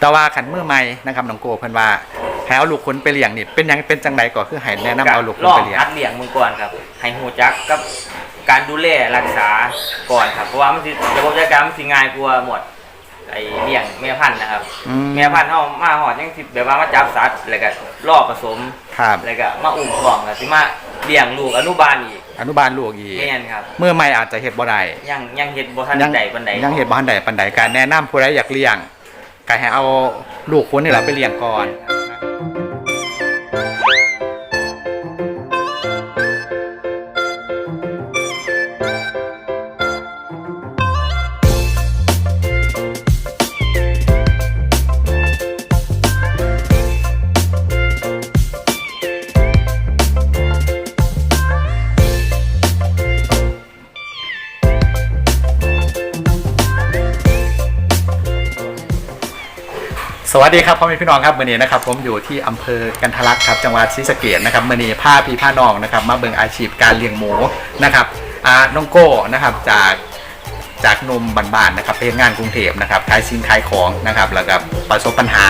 แต่ว่าขันมือใหม่นะครับน้องโกเพิ่นว่าให้เอาลูกขุนไปเลี้ยงนี่เป็นหยังเป็นจังไดก็คือให้แนะนำเอาลูกขุนลองไปเลี้ยงหัดเลี้ยงมึงก่อนครับ ให้หูจักกับการดูแลรักษาก่อนครับเพราะว่ามันสิระบบจัดการมันสิง่ายกว่าหมดไอ้เลี้ยงแม่พันธุ์นะครับอืม แม่พันธุ์เฮามาหอดยังสิแบบว่ามาจับสัตว์แล้วก็รอบผสมครับแล้วก็มาอุ้มท้องแล้วสิมาเลี้ยงลูกอนุบาลอีกอนุบาลลูกอีกแม่นครับ มือใหม่อาจจะเฮ็ดบ่ได้ยังยังเฮ็ดบ่ทันใดปานใดยังเฮ็ดบ่ทันใดปานใดการแนะนำผู้ใดอยากเลี้ยง ก็ให้เอาลูกขุนนี่แหละไปเลี้ยงก่อน ดีครับพ่อแม่พี่น้องครับมื่อนี้นะครับผมอยู่ที่อำเภอกันทะลักครับจังหวัดศรีสะเกษนะครับมื่อนี้ผ้าพี่ผ้าน้องนะครับมาเบิ่งอาชีพการเลี้ยงหมูนะครับอ่าน้องโก้นะครับจากจากนมบ้านๆนะครับไปเฮ็ดงานกรุงเทพนะครับขายสินขายของนะครับแล้วก็ประสบปัญหา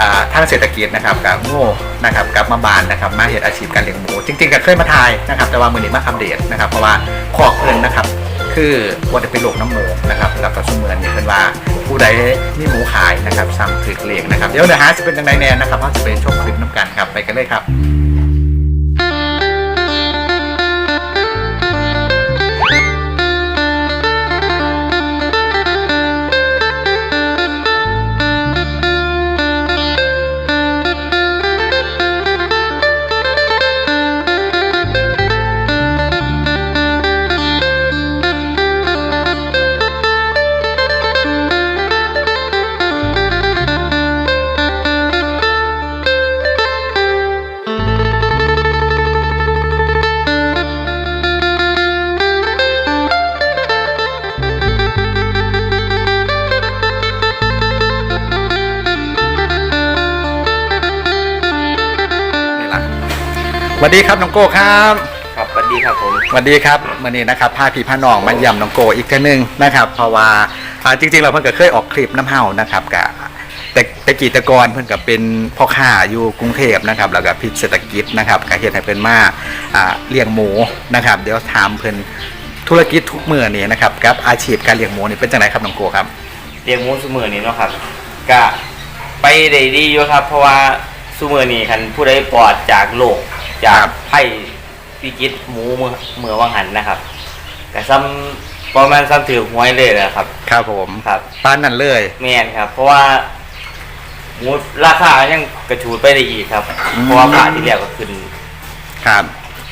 อ่าทางเศรษฐกิจนะครับกับโง่นะครับกลับมาบ้านนะครับมาเฮ็ดอาชีพการเลี้ยงหมู จริงๆก็เคยมาทายนะครับแต่ว่ามื่อนี้มาอัปเดตนะครับเพราะว่าขอกเพิ่นนะครับ คือว่าจะเป็นโรคน้ำเมูกนะครับแล้วก็สมเมือนนี่เป็นว่าผู้ใดมีหมูขายนะครับสั่งถึกเลียงนะครับ เดี๋ยวเนื้อหาจะเป็นยังไงแน่นะครับว่าจะเป็นชมคลิปน้ำกันครับไปกันเลยครับ สวัสดีครับน้องโก้ครับครับสวัสดีครับผมสวัสดีครับวันนี้นะครับพาพี่พาน้องมาเยี่ยมน้องโกอีกครั้งหนึ่งนะครับ เพราะว่าอ่าจริงๆเราเพิ่งก็เคยออกคลิปน้ำเห่านะครับกับแต่แต่กีแตะกรเพิ่นกับเป็นพ่อค้าอยู่กรุงเทพนะครับแล้วก็พิษเศรษฐกิจนะครับก็เฮ็ดให้เป็นมาอ่าเลี้ยงหมูนะครับ เดี๋ยวถามเพิ่นธุรกิจทุกเมื่อนี่นะครับกับอาชีพการเลี้ยงหมูนี่เป็นจังไดครับน้องโกครับเลี้ยงหมูซุมื้อนี้เนาะครับก็ไปได้ดีอยู่ครับ เพราะว่าซุมื้อนี้คันผู้ใดปลอดจากโรค จากภัยวิกฤตหมูเมื่อเมื่อวังหันนะครับก็ซ้ำประมาณซ้ำถือหวยเลยนะครับ ครับผมครับป้านนั่นเลยแม่นครับ เพราะว่าหมูราคายังกระชูดไปได้อีกครับอืมเพราะว่าผ่าที่แล้วก็ขึ้นครับ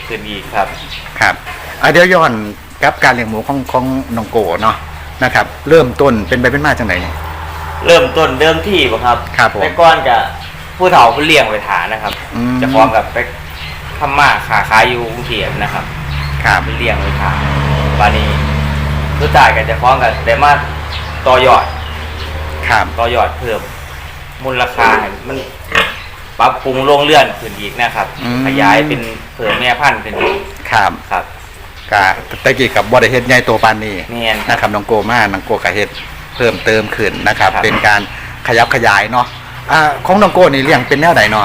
ขึ้นอีกครับ ครับอะเดี๋ยวย้อนกับการเลี้ยงหมูของของน้องโกเนาะนะครับ เริ่มต้นเป็นไปเป็นมาจังไดเนี่ย เริ่มต้นเดิมที่บ่ครับครับผม แต่ก่อนจะผู้เฒ่าผู้เลี้ยงไว้ฐานนะครับ อืม จะพร้อมกับไป ทำมาขาขายอยู่กรุงเทพนะครับครับไปเลี้ยงไว้ฐานบานี้ผู้จ่ายก็จะพร้อมกับได้มาต่อยอดครับต่อยอดเพิ่มมูลค่าให้มันปรับปรุงโรงเรือนขึ้นอีกนะครับอืมขยายเป็นเพิ่มแม่พันธุ์ขึ้นอีกครับครับกะตะกี้กับบริเฮ็ดใหญ่โตปานนี้แม่นครับนะครับน้องโกมาน้องโกกะเฮ็ดเพิ่มเติมขึ้นนะครับครับ เป็นการขยับขยายเนาะอ่าของน้องโกนี่เลี้ยงเป็นแนวใดเนาะ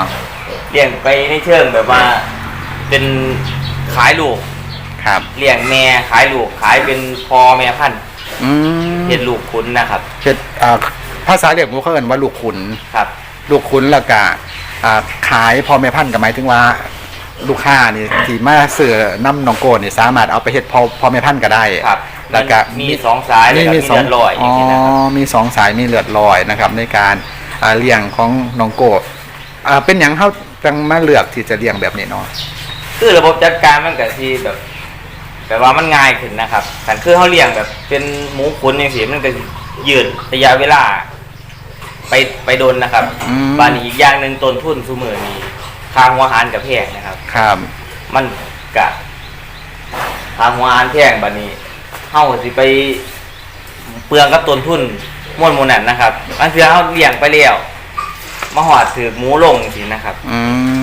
เลี้ยงไปในเชิงแบบว่า เป็นขายลูกครับ เลี้ยงแม่ขายลูกขายเป็นพอแม่พันธุ์อืมเห็นลูกคุณนะครับ เฮ็ดอ่าภาษาเรียกหมูเขาเอิ้นว่าลูกขุน ครับ ลูกขุนแล้วก็อ่าขายพ่อแม่พันธุ์ก็หมายถึงว่า ลูกค้านี่ที่มาซื้อน้ำน้องโกนี่สามารถเอาไปเฮ็ดพ่อพ่อแม่พันธุ์ก็ได้ ครับแล้วก็มีสองสายแล้วก็มีสองเลือดลอยออ๋ย่าองนี้นะครับ มีสองสายมีเลือดลอยนะครับ ในการอ่าเลี้ยงของน้องโกอ่าเป็นหยังเขาจังมาเลือกที่จะเลี้ยงแบบนี้เนาะ คือระบบจัดการมันก็ที่แบบแบบว่ามันง่ายขึ้นนะครับแต่คือเขาเลี้ยงแบบเป็นหมูขุนอย่างสีมันก็ยืดระยะเวลา ไปไปโดนนะครับอืม บานนี้อีกอย่างหนึ่งต้นทุนซูมือนี้ค่าหัวอาหารกับแพงนะครับ ครับ มันกะทางหัวอาหารแพงบัดนี้เฮาสิไปเปลืองกับต้นทุนม้วนหมูนั่นนะครับอันเสือเฮาเลี้ยงไปแล้วมาหอดถือหมูลงสินะครับ อืม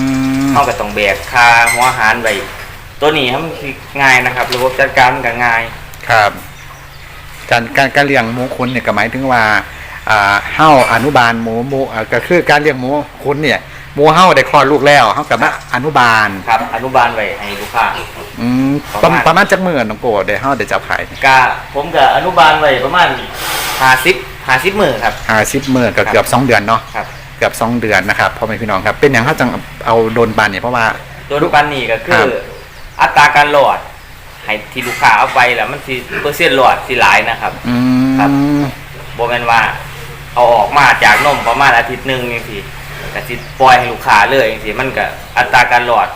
เฮาก็ต้องแบกค่าหัวอาหารไว้ตัวนี้ทำสิง่ายนะครับ ระบบจัดการมันก็ง่าย ครับการการการเลี้ยงหมูขุนเนี่ยก็หมายถึงว่าอ่าเฮ้าอนุบาลหมูหมูอ่าก็คือการเลี้ยงหมูคุณเนี่ยหมูเฮ้าได้คลอดลูกแล้วเฮ้ากับมาอนุบาลครับ อนุบาลไว้ให้ลูกค้าอืมปประระมามาณณประมาณจักหมื่นน้องโกเดี๋ยวเฮ้าเดี๋ยวจับขายกะผมกับอนุบาลไว้ประมาณหาซิปหาซิปมือครับห้าสิบหมื่นก็เกือบสองเดือนเนาะครับ เกือบสองเดือนนะครับพ่อแม่พี่น้องครับ เป็นอย่างเขาจังเอาโดนบานเนี่ยเพราะว่าตัวลูกปันนี่ก็คืครัอบ อัตราการหลอดให้ที่ลูกค้าเอาไปแล้วมันสิเปอร์เซ็นต์หลอดสิหลายนะครับ อืครับมโบแมนว่าเอาออกมาจากนมประมาณอาทิตย์หนึ่งนี่สิก็สิปล่อยให้ลูกค้าเลยจังซี่มันก็อัตราการหลอด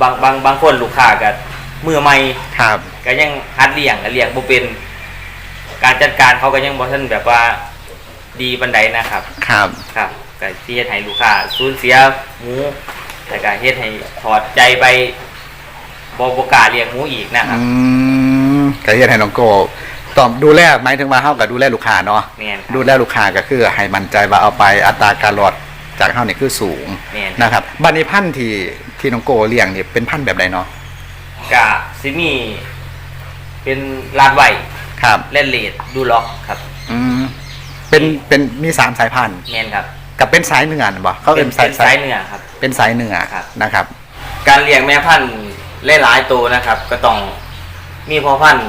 บางบางบางคนลูกค้าก็มือใหม่ ครับ ก็ยังฮัดเลี้ยงก็เลี้ยงบ่เป็น การจัดการเขาก็ยังบ่ทันแบบว่าดีบันไดนะครับ ครับ ครับ ก็ที่เฮ็ดให้ลูกค้าสูญเสียหมูแต่ก็เฮ็ดให้ถอดใจไปบ่บ่กล้าเลี้ยงหมูอีกนะครับอืมก็เฮ็ดให้น้องโกตอบดูแลหมายถึงว่าเฮากับดูแลลูกค้าเนาะแม่นครับ ดูแลลูกค้าก็คือให้มั่นใจว่าเอาไปอัตราการหลอดจากเฮานี่คือสูงแม่น นะครับบัดนี้พันธุ์ที่ที่น้องโกเลี้ยงนี่เป็นพันธุ์แบบใดเนาะกะซิมีเป็นลาดไวครับเล่นเลดดูล็อกครับ อืมเป็นเป็นมีสามสายพันธุ์ แม่นครับ กับเป็นสายเนื้อน่ะบ่เขาเป็นสายสายเนื้อครับ เป็นสายเนื้อครับนะครับ การเลี้ยงแม่พันธุ์หลายๆตัวนะครับ ก็ต้องมีพ่อพันธุ์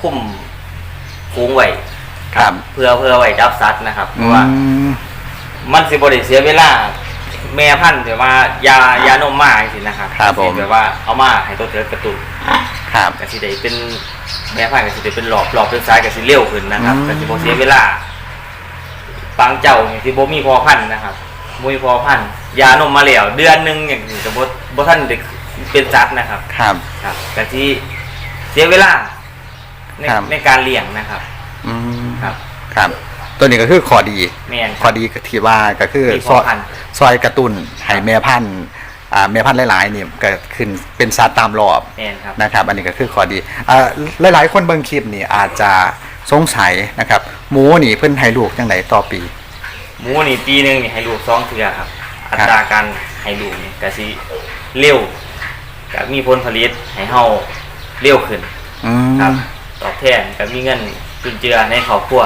คุ้มฟูงไว้ครับ เพื่อเพื่อไว้จับสัตว์นะครับเพอืราะว่ามมันสิบริเสียเวลาแม่พันธุ์แต่ว่ายายานมมาสินะครับครับผมแบบว่าเอามาให้ตัวเธอกระตุ้นครับกสิได้เป็นแม่พันธุ์กสิได้เป็นหลอบหลอบเป็นสายกสิเร็วขึ้นนะครับอืมกสิบ่เสียเวลา บางเจ้านี่ที่บ่มีพอพันธุ์นะครับบ่มีพอพันธุ์ยานมมาแล้วเดือนหนึงอย่างนี้ก็บ่บ่ทันได้เป็นจัดนะครับ ครับ ครับกสิเสียเวลาในครับ ในการเลี้ยงนะครับ อืมครับ ครับ ตัวนี้ก็คือขอดีแม่นข้อดีก็ที่ว่าก็คือมีซพ่ออยพันธุ์ ซอยกระตุ้นให้แม่พันธุ์อ่าแม่พันธุ์หลายๆนี่ก็ขึ้นเป็นสัตว์ตามรอบ แม่นครับ นะครับอันนี้ก็คือข้อดีอ่าหลาย ๆ คนเบิ่งคลิปนี่อาจจะ สงสัยนะครับ หมูนี่เพิ่นให้ลูกจังไดต่อปี หมูนี่ปีหนึงนี่ให้ลูกสองเทื่อครับครัอับตราการให้ลูกนี่ก็สิเร็วก็มีผลผลิตให้เฮาเร็วขึ้นอืครับมตอบแทนก็มีเงินจุนเจือในครอบครัว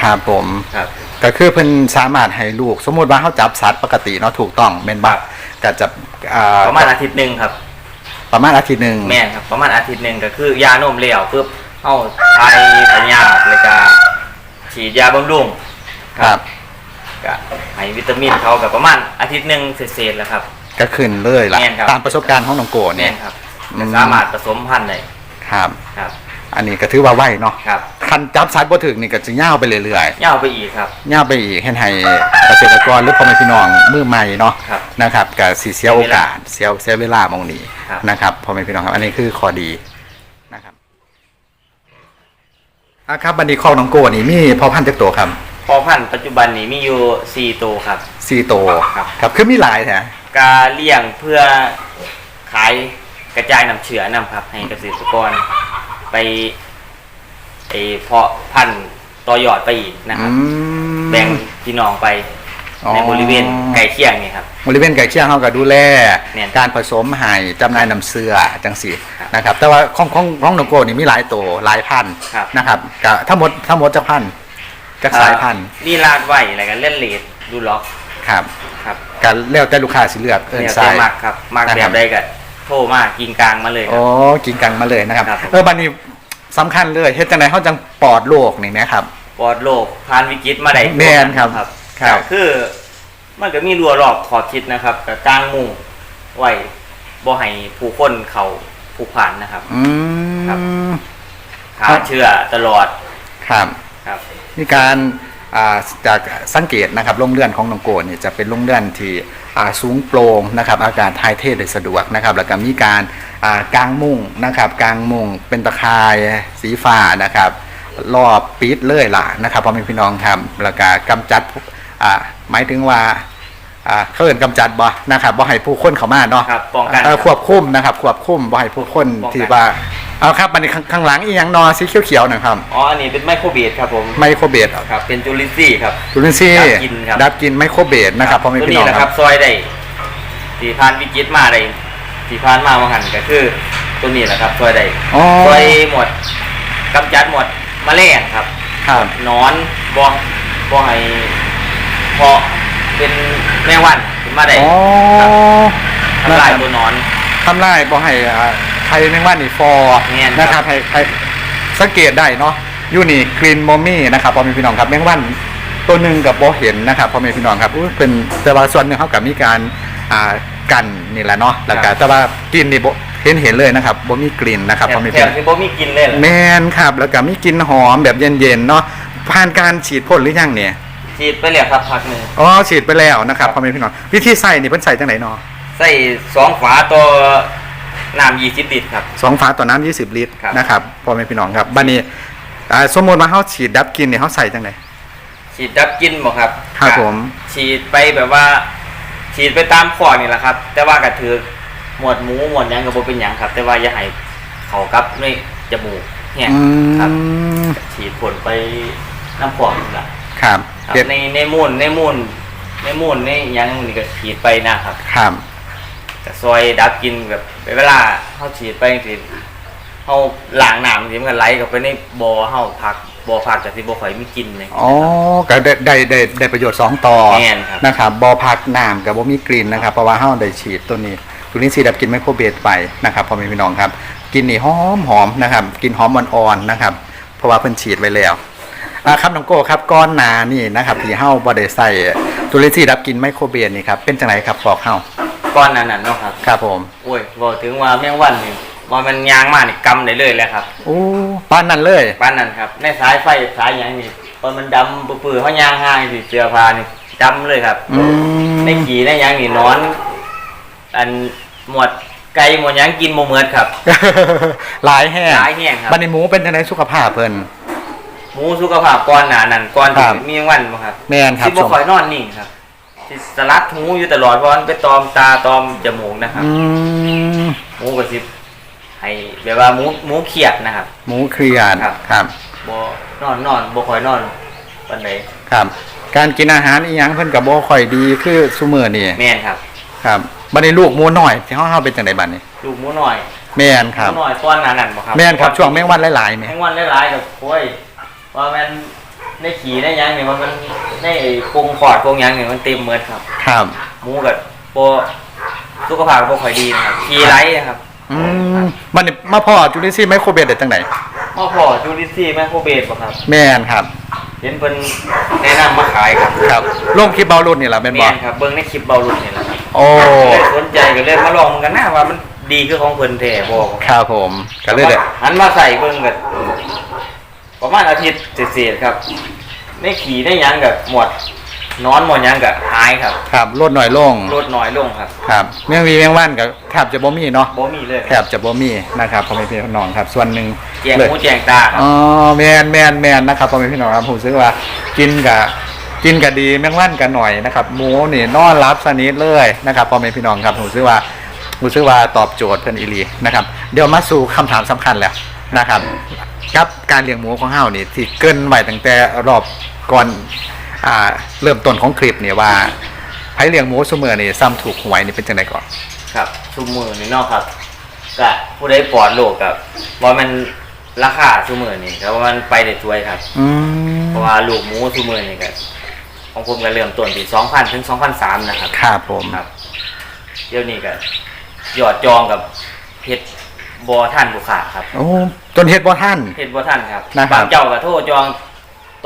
ครับผม ครับ ก็คือเพิ่นสามารถให้ลูก สมมุติว่าเขาจับสัตว์ปกติเนาะถูกต้องแม่นบ่ก็จะอ่าประมาณอาทิตย์หนึงครับ ประมาณอาทิตย์หนึงแม่นครับประมาณอาทิตย์หนึงก็คือยานมแล้วปึ๊บ เฮาทายพยาธิแล้วก็ฉีดยาบำรุงครับ ก็ให้วิตามินเขาก็ประมาณอาทิตย์หนึงเศษๆแล้วครับ ก็ขึ้นเลยล่ะแม่นครับ ตามประสบการณ์ของน้องโกแม่เนี่ยนครับอืมสามารถผสมพันธุ์ได้ครับ ครับอันนี้ก็ถือว่าไวเนาะครับคันจับสัตว์บ่ถึกนี่ก็จะย่าวไปเรื่อยยาวไปอีกครับ ๆย่าวไปอีกเฮ็ดให้เกษตรกรหรือพ่อแม่พี่น้องมือใหม่เนาะครับนะครับก็สิเสียโอกาสเสียเสียเวลามองนี้ครับ นะครับพ่อแม่พี่น้องครับอันนี้คือข้อดีนะครับ อะครับบันนี้ข้อน้องโกนี่มีพ่อพันธุ์จักตัวครับพอพันธุ์ปัจจุบันนี้มีอยู่4ตัวครับ สี่ตัวครับ ครับคือมีหลายแท้ กาเลี้ยงเพื่อขายกระจายน้ำเชื้อนำครับ ให้เกษตรกรไปไอเพาะพันธุ์ต่อยอดไปอีกนะครับอืมแบ่งพี่น้องไป อ๋อ ในบริเวณใกล้เคียงนี่ครับ บริเวณไก่เชียงเขาก็ดูแลเนี่ยการผสมไห้จำหน่ายน้ำเสือจังสีครับนะครับ แต่ว่าของของของนองโกนี่มีหลายตัวหลายพันธุ์ครับ นะครับก็ทั้งหมดทั้งหมดจะพันธุ์จะสายพันธุ์นี่ลาดไว้อะไรกันเล่นเลดดูล็อกครับครับก็แล้วแต่ลูกค้าสิเลือกเอิ้นเนี่ยสาเต็ยมากครับมากนะแบครับบได้ก็โทรมากินกลางมาเลยคโอ้รับกินกันมาเลยนะครับ ครับผม เออบัดนี้สำคัญเลยเฮ็ดจังไดเขาจังปลอดโรคนี่นะครับ ปลอดโรคผ่านวิกฤตมาได้แม่นครับ ครับครับก็คือ มันก็มีรัวรอบขอบคิดนะครับกับกลางมุงไว้บ่ให้ผู้คนเขาผูกพันนะครับ อืครับมหาครับเชื่อตลอดครับ ครับ มีการอ่าจากสังเกตนะครับโรงเรือนของนองโกเนี่ยจะเป็นโรงเรือนที่อ่าสูงโปร่งนะครับอากาศถ่ายเทได้สะดวกนะครับแล้วก็มีการอ่ากางมุ้งนะครับกางมุ้งเป็นตะข่ายสีฟ้านะครับรอบปิดเลยล่ะนะครับพ่อแม่พี่น้องครับแล้วก็กำจัดอ่า หมายถึงว่าอ่าเขาเอินกำจัดบ่นะครับบ่ให้ผู้คนเข้ามาเนาะครับป้องกันเอ่อควบคุมนะครับควบคุมบ่ให้ผู้คนป้องกันที่ว่าเอาครับอันนี้ข้างข้างหลังอีหยังนอสีเขียวๆนะครับอ๋ออันนี้เป็นไมโครเบสครับผมไมโครเบสครับเป็นจูลินซี่ครับจุลินทรีย์ดับกลิ่นครับดับกลินไมโครเบสนะครับพ่อแม่ตัวพี่นี้น้องแหละคครัรับบซอยได้ที่ผ่านวิกฤตมาได้ที่ผ่านมาว่าหันก็คือตัวนี้แหละครับซอยได้อ๋อซอยหมดกำจัดหมดแมลงครับครับหนอนบ่บ่ให้ เพาะเป็นแมงวันขึ้นมาได้อ๋อทำลายตัวนอน ทำลายบ่ให้อ่าใครแมงวันนี่ฟอแม่นครับ นะครับให้ให้สังเกตได้เนาะอยู่นี่กรีนมอมี่นะครับพ่อแม่พี่น้องครับแมงวันตัวหนึ่งกับบ่เห็นนะครับพ่อแม่พี่น้องครับอุ๊ยเป็นแต่ว่าส่วนหนึงเขากับมีการอ่ากันนี่แหละเนาะแล้วก็แต่ว่ากลินนี่บ่เห็นเห็นเลยนะครับบ่มีกลิ่นนะครับแถพ่อมแม่แถพี่มน้อง ที่บ่มีกินเลยเหรอ แมนครับแล้วก็มีกลิ่นหอมแบบเย็นๆเนาะผ่านการฉีดพ่นหรือยังเนี่ย ฉีดไปแล้วครับพักหนึงอ๋อฉีดไปแล้วนะครับพ่อแม่พี่น้องวิธีใส่นี่เพิ่นใส่จังไหนเนาะใส่สองฝาตัวน้ำ20ลิตรครับสองฝาต่อน้ำ20ลิตรครับนะครับพ่อแม่พี่น้องครับบัดนี้อ่าสมมุติว่าเฮาฉีดดับกลินเนี่ยเฮาใส่จังไหนฉีดดับกลินบ่ครับครับก็ผม ฉีดไปแบบว่า ฉีดไปตามขอนี่แหละครับ แต่ว่าก็ถือหมวดหมูหมวดหยังก็บ่เป็นหยังครับ แต่ว่าอย่าให้เขากับในจมูกแห้งอืครับมฉีดผลไปน้ำขวางนี่แหละ ครับครับเฮ็ดในในมูลในมูลในมูลในหยังนี่ก็ฉีดไปนะครับครับก็ซอยดับกลินแบบเวลาเฮาฉีดไปสิเฮาล้างน้ำสิมันก็ไหลเข้าไปในบ่อเฮาพักบ่อพักก็สิบ่ค่อยมีกลินเลย อ๋อก็ได้ได้ได้ได้ประโยชน์สองต่อแม่นครับ นะครับบ่พักน้ำกับบ่มีกลิ่นนะครับเพราะว่าเฮาได้ฉีดตัวนี้ตัวนี้ฉีดดับกลินไมโครเบสไปนะครับพ่อแม่พี่น้องครับกลินนี่หอมหอมนะครับกลินหอมอ่อนๆนะครับเพราะว่าเพิ่นฉีดไว้แล้วอ่า ครับน้องโก้ครับก้อนหนานี่นะครับที่เฮาบ่ได้ใส่ตัวนี้ฉีดดับกลินไมโครเบสนี่ครับเป็นจังไดครับบอกเฮาก้อนนั้นน่ะเนาะครับครับผมโอ้ยบอกถึงว่าแมงวันนี่ว่ามันยางมากนี่กำได้เลยแหละครับโอ้ปานนั้นเลยป้านนั้นครับในสายไฟสายหยังนี่พอมันดำปื้อๆเขายางห่างสิเสื้อผ้านี่ดำเลยครับอืมในขี่ในหยังนี่นอน อันหมวดไก่หมวดหยังกินโมเมิดครับ หลายแห้งหลายแห้งครับบัดนี้หมูเป็นจังไดสุขภาพเพิ่น หมูสุขภาพก่อนหนานั่นก่อนที่ครับ มีแมงวันบ่ครับแม่นครับสิบ่ค่อยนอนนิ่งครับสิสลัดหูอยู่ตลอดเพราะมันไปตอมตาตอมจมูกนะครับ อืมหมูก็สิให้แบบว่าหมูหมูเขียดนะครับ หมูเครียดครับ ครับ บ่นอนนอนบ่ค่อยนอนปานใดครับ การกินอาหารอีหยังเพิ่นก็บ่ค่อยดีคือซุมื้อนี่แม่นครับ ครับบัดนี้ลูกหมูน้อยที่เฮาเฮาเป็นจังไดบัดนี้ ลูกหมูหน่อยแม่นคหรับ มูหน่อยก้อนหนานั่นบ่ครับแม่นครับช่วงแมงวันหลายๆแมนี่งวันหลายๆกับโอ้ย ว่ามันได้ขี่ได้หยังนี่ว่ามันได้ปรุงขอดปรุงหยังนี่มันเต็มเมือครับ ครับ หมูกับโบสุขภาพบ่ค่อยดีนะครับขี่ไรนะครับ อืมบัดนี้มาพ่อจุลินทรีย์ไมโครเบสได้จังไดพ่อพอจูลิซี่แมคโครเบสบ่ครับ แม่นครับ เห็นเพิ่นแนะนำมาขายครับครับลงคลิปเบารุ่นนี่ล่ะแม่นบ่แม่นครับเบิ่งในคลิปเบารุ่นนี่แหละครับโอ้ เลยสนใจก็เลยมาลองกันนะว่ามันดีคือของเพิ่นแท้บ่ครับผมก็เลยได้ หันมาใส่เบิ่งก็ ประมาณอาทิตย์เศษๆครับในขี่ได้หยังกับหมดนอนหมดหยังกับหายครับครับลดน้อยลงลดน้อยลงครับครับแมงวีแมงวันก็แทบจะบ่มีเนาะบ่มีเลยแทบจะบ่มีนะครับพ่อแม่พี่น้องครับ ส่วนหนึ่งแจงเลยหูแจงตาครับอ๋อแมนแมนแมนนะครับพ่อแม่พี่น้องครับผมซื้อว่ากินกับกินกับดีแมงวันกันหน่อยนะครับหมูนี่นอนรับสนิทเลยนะครับพ่อแม่พี่น้องครับผมซื้อว่าผมซื้อว่าตอบโจทย์เพิ่นอีหลีนะครับเดี๋ยวมาสู่คำถามสำคัญแล้วนะครับ กับการเลี้ยงหมูของเฮานี่ที่เกรินไว้ตั้งแต่รอบก่อนอ่าเริ่มต้นของคลิปเนี่ยว่าไผเลี้ยงหมูเสมอนี่ซ้ำถูกหวยนี่เป็นจังไดก่อนครับชุมมือนี่เนาะครับก็ผู้ใดปลอดโรคกับว่ามันราคาชุมมือนี่ครับว่ามันไปได้สวยครับ อืมเพราะว่าลูกหมูชุมมือนี่ก็ของผมก็เริ่มต้นที่2,000ถึง2,300นะครับ ครับผม ครับเดี๋ยวนี้ก็ยอดจองกับเพชร บ่ท่านผู้ขาครับโอ้จนเฮ็ดบ่ท่านเพชรบ่ท่านครับนะครับ บางเจ้าก็โทรจอง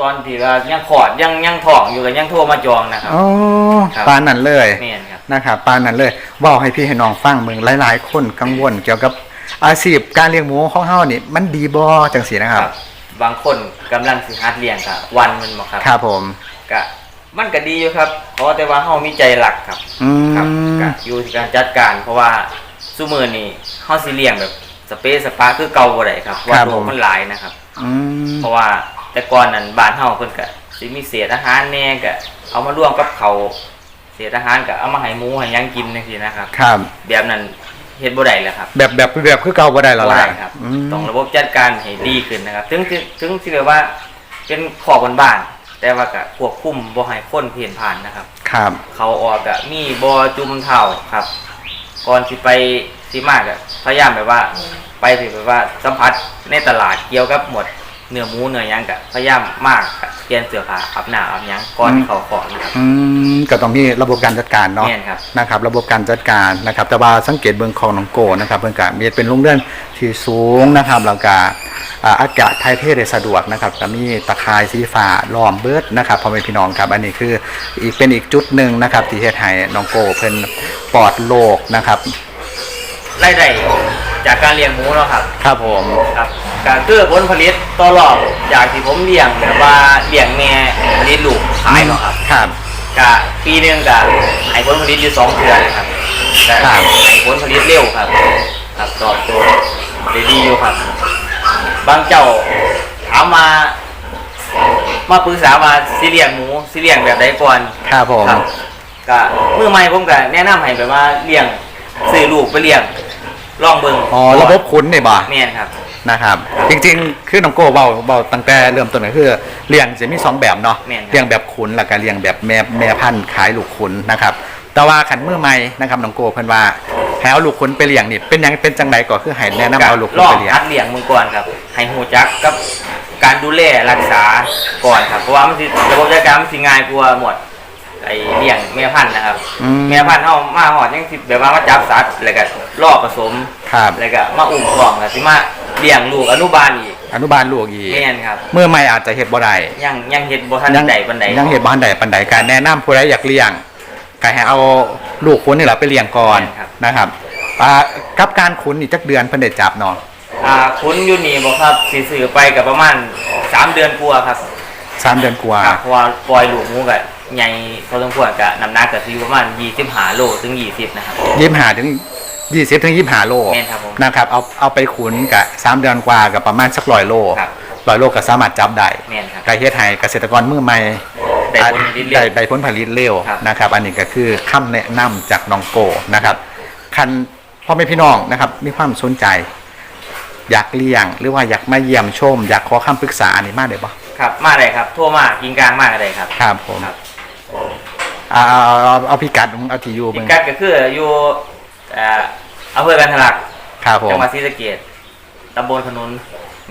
ตอนที่ว่ายังขอดยังยังท้องอยู่ก็ยังโทรมาจองนะครับ อ๋อครับ ปานนั้นเลยแม่นครับ นะครับปานนั้นเลยเว่าให้พี่ให้น้องฟังเมืองหลายๆ คนกังวลเกี่ยวกับอาชีพการเลี้ยงหมูของเฮานี่มันดีบ่จังสีนะครับบางคนกำลังสิฮัดเลี้ยงกับวันมันบ่ครับครับผม ก็มันก็ดีอยู่ครับเพราะแต่ว่าเฮามีใจหลักครับ อืครับมก็อยู่ที่การจัดการ เพราะว่าซุมื้อนี้เฮาสิเลี้ยงแบบ สเปซสปาคือเก่าบ่ได้ครับว่าโลกมันหลายนะครับ อืมเพราะว่าแต่ก่อนนั้นบ้านเฮาเพิ่นก็สิมีเศษอาหารแหน่ก็เอามาร่วมกับเขาวเศษอาหารก็เอามาให้หมูให้หยังกินจังซี่นะครับ ครับ แบบนั้นเฮ็ดบ่ได้แล้วครับ แบบแบบแบบคือเก่าบ่ได้แล้วบ่ล่ะได้ครับอืม ต้องระบบจัดการให้ดีขึ้นนะครับ ถึงถึงถึงสิเรียกว่าเป็นขอบนบ้านๆแต่ว่าก็ควบคุมบ่ให้คนเพียนผ่านนะครับ ครับ เขาออกก็มีบ่อจุ่มเท่าครับ ก่อนสิไป สิมากก็พยายามแบบว่า ไปสิแบบว่าสัมผัสในตลาดเกี่ยวกับหมวดเนื้อหมูเนื้อหยังกะพยายามมากกะเปลี่ยนเสื้อผ้าอาบน้ำอาบหยังก่อนที่เขาของนะครับ อืมก็ต้องมีระบบการจัดการเนาะแม่นครับ นะครับ ระบบการจัดการนะครับ แต่ว่าสังเกตเบื้องของน้องโกนะครับเบื้องการมีเป็นโรงเรือนที่สูงนะครับแล้วก็อ่าอากาศไทยเทได้สะดวกนะครับก็มีตะข่ายสีฟ้าล้อมเบิดนะครับพ่อแม่พี่น้องครับ อันนี้คืออีกเป็นอีกจุดหนึ่งนะครับที่เฮ็ดให้น้องโกเพิ่นปลอดโรคนะครับ รายได้จากการเลี้ยงหมูเนาะครับครับผมครับก็คือผลผลิตต่อรอบจากที่ผมเลี้ยงแบบว่าเลี้ยงแม่ผลิตลูกขายเนาะครับครับก็ปีหนึงก็ให้ผลผลิตอยู่สองเดือนครับแต่ครับ ให้ผลผลิตเร็วครับ ครับตอบโจทย์ได้ดีอยู่ครับ บางเจ้าถามมา มาปรึกษามาสิเลี้ยงหมูสิเลี้ยงแบบใดก่อน ครับผม ครับก็มือใหม่ผมก็แนะนำให้แบบว่าเลี้ยง ซื้อลูกไปเลี้ยงลองเบิ่งอ๋อระบบคุ้นนี่บ่แม่นครับ นะครับ จริงๆ คือน้องโก้เบาเบาตั้งแต่เริ่มต้นก็คือเลี้ยงจะมีสองแบบเนาะแม่นครับ เลี้ยงแบบขุนแล้วก็เลี้ยงแบบแม่แม่พันธุ์ขายลูกขุนนะครับ แต่ว่าขันมือใหม่นะครับน้องโก้เพิ่นว่าให้เอาลูกขุนไปเลี้ยงนี่เป็นหยังเป็นจังไดก็คือให้แนะนำเอาลูกขุนลองไปเลี้ยงคัดเลี้ยงมือก่อนครับ ให้หูจักกับการดูแลรักษาก่อนครับ เพราะว่ามันสิระบบจัดการมันสิง่ายกว่าหมด ไอ้เลี้ยงแม่พันธุ์นะครับ อืม แม่พันธุ์เฮามาหอดยังสิแบบว่ามาจับสัตว์แล้วก็รอบผสมครับ แล้วก็มาอุ้มท้องแล้วสิมาเลี้ยงลูกอนุบาลอีกอนุบาลลูกอีกแม่นครับมือใหม่อาจจะเฮ็ดบ่ได้ยังยังเฮ็ดบ่ทันใดปานใดยังเฮ็ดบ่ทันใดปานใดการแนะนำผู้ใดอยากเลี้ยงก็ให้เอาลูกขุนนี่แหละไปเลี้ยงก่อนนะครับอ่ากับการขุนนี่จักเดือนเพิ่นได้จับเนาะ อ่าคุณอยู่นี่บ่ครับสิซื้อไปก็ประมาณสามเดือนกว่าครับ สามเดือนกว่าครับเพราะว่าปล่อยลูกหมูก็ใหญ่พอสมควรก็น้ำหนักก็สิอยู่ประมาณ25โลถึง 20 นะครับ ยี่สิบห้าถึงยี่สิบถึงยี่สิบห้าโลแม่นครับผมนะครับ เอาเอาไปขุนกับสามเดือนกว่ากับประมาณสักร้อยโลครับ ร้อยโลก็สามารถจับได้แม่นครับไก่เฮ็ดให้เกษตรกรมือใหม่ได้ผลผลิตเร็วได้ได้ผลผลิตเร็วครับ นะครับ อันนี้ก็คือคำแนะนำจากน้องโกนะครับคันพ่อแม่พี่น้องนะครับ มีความสนใจ อยากเลี้ยงหรือว่าอยากมาเยี่ยมชม อยากขอคำปรึกษาอันนี้มาได้ปะ ครับมาได้ครับโทรมากินกลางมาก็ได้ครับ ครับผมครับ เอาเอาเอาเอาพิกัดเอาที่อยู่พิเบิ่งกัดก็คืออยู่เอ่ออำเภอกันทะลักครับผมจังหวัดศรีสะเกษตำบลขนุน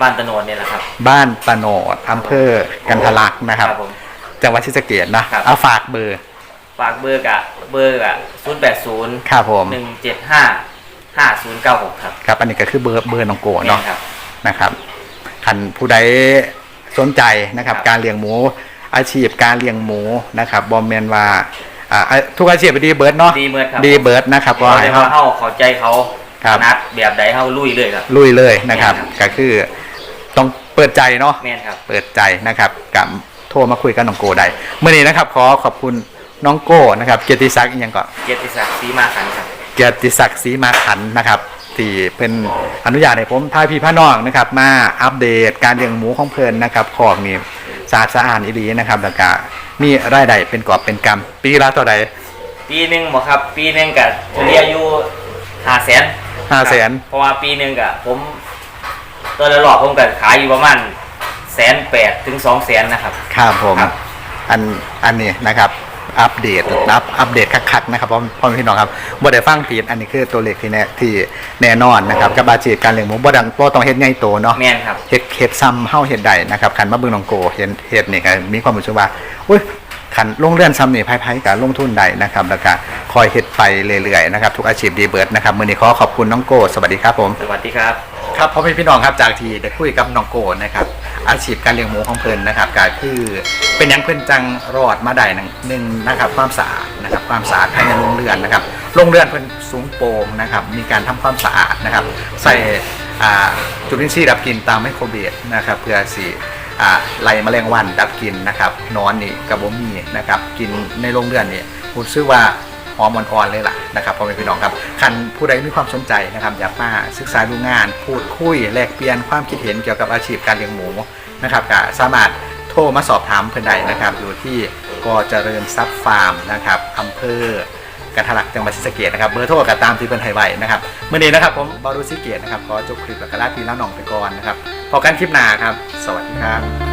บ้านตะโนดเนี่ยแหละครับบ้านตะโนดอำเภอกันทะลักนะครับผม จังหวัดศรีสะเกษนะ ครับ เอาฝากเบอร์ฝากเบอร์กะเบอร์กะ080ครับผม175 5096ครับครับ อันนี้ก็คือเบอร์เบอร์น้องโกเนาะ แม่ครับ นะครับคันผู้ใด สนใจนะครับครับ การเลี้ยงหมู อาชีพการเลี้ยงหมูนะครับบอมเมนว่าอ่าทุกอาชีพดีเบิร์ดเนาะดีเมิดครับดีเบิร์ดนะครับก็ก็ให้ให้เขาเขาเข้าเข้าใจเขาครับนัดแบบใดเขาลุยเลยครับลุยเลยนะครับแม่นครับก็คือต้องเปิดใจเนาะแม่นครับเปิดใจนะครับกับโทรมาคุยกับน้องโกได้เมื่อนี้นะครับ ขอขอบคุณน้องโก้นะครับเกียรติศักดิ์อีกอย่างก่อนเกียรติศักดิ์ศรีมาขันครับเกียรติศักดิ์ศรีมาขันนะครับ ที่เป็นอนุญาตให้ผมพาพี่พาน้องนะครับ มาอัปเดตการเลี้ยงหมูของเพลินนะครับขอกนี่สะอาดสะอาดอีดีนะครับแล้วก็มีรายได้เป็นกอบเป็นกำปีละเท่าใดปีหนึ่งบอกครับ ปีหนึ่งกับเฉลี่ยอยู่ห้าแสน500,000เพราะว่าปีหนึ่งกับผมตัวละหลอกผมกับขายอยู่ประมาณแสนแปดถึงสองแสนนะครับ ครับผมครับอันอันนี้นะครับ อัปเดตอัปอัปเดตคักๆนะครับพ่อพ่อแม่พี่น้องครับบ่ได้ฟังผิดอันนี้คือตัวเลขที่แน่ที่แน่นอนนะครับกับอาชีพการเลี้ยงหมูบ่ดังบ่ต้องเฮ็ดใหญ่โตเนาะแม่นครับเฮ็ดเฮ็ดซ้ำเฮาเฮ็ดได้นะครับคันมาเบิ่งน้องโกเห็นเฮ็ดนี่ก็มีความรู้สึกว่าอุ้ยคันลงเรือนซ้ำนี่ไผๆก็ลงทุนได้นะครับแล้วก็คอยเฮ็ดไปเรื่อยๆนะครับทุกอาชีพดีเบิดนะครับมื้อนี้ขอขอบคุณน้องโก สวัสดีครับผม สวัสดีครับ ครับพ่อแม่พี่น้องครับจากที่ได้คุยกับน้องโกนะครับ อาชีพการเลี้ยงหมูของเพิ่นนะครับก็คือเป็นยังเพิ่นจังรอดมาได้หนึ่งหนึ่งนะครับความสะอาดนะครับความสะอาดภายในโรงเรือนนะครับโรงเรือนเพิ่นสูงโปร่งนะครับมีการทำความสะอาดนะครับใส่จุลินทรีย์ดับกลิ่นตามไมโครเบสนะครับเพื่อสิไล่แมลงวันดับกลิ่นนะครับนอนนี่กระบมีนะครับกินในโรงเรือนนี่ผมชื่อว่า หอมอ่อนๆเลยล่ะนะครับพ่อแม่พี่น้องครับคันผู้ใดมีความสนใจนะครับอยากมาศึกษาดูงาน พูดคุยแลกเปลี่ยนความคิดเห็นเกี่ยวกับอาชีพการเลี้ยงหมูนะครับก็สามารถโทรมาสอบถามเพื่อนใดนะครับอยู่ที่กเจริญทรัพย์ฟาร์มนะครับอำเภอกันทลักจังหวัดศรีสะเกษนะครับเบอร์โทรก็ตามที่เป็นไฮไว้นะครับเมื่อนี้นะครับผมบารุสิเกตนะครับขอจบคลิปแล้วก็ลาพี่แล้วน้องไปก่อนนะครับพอกันคลิปหน้าครับ สวัสดีครับ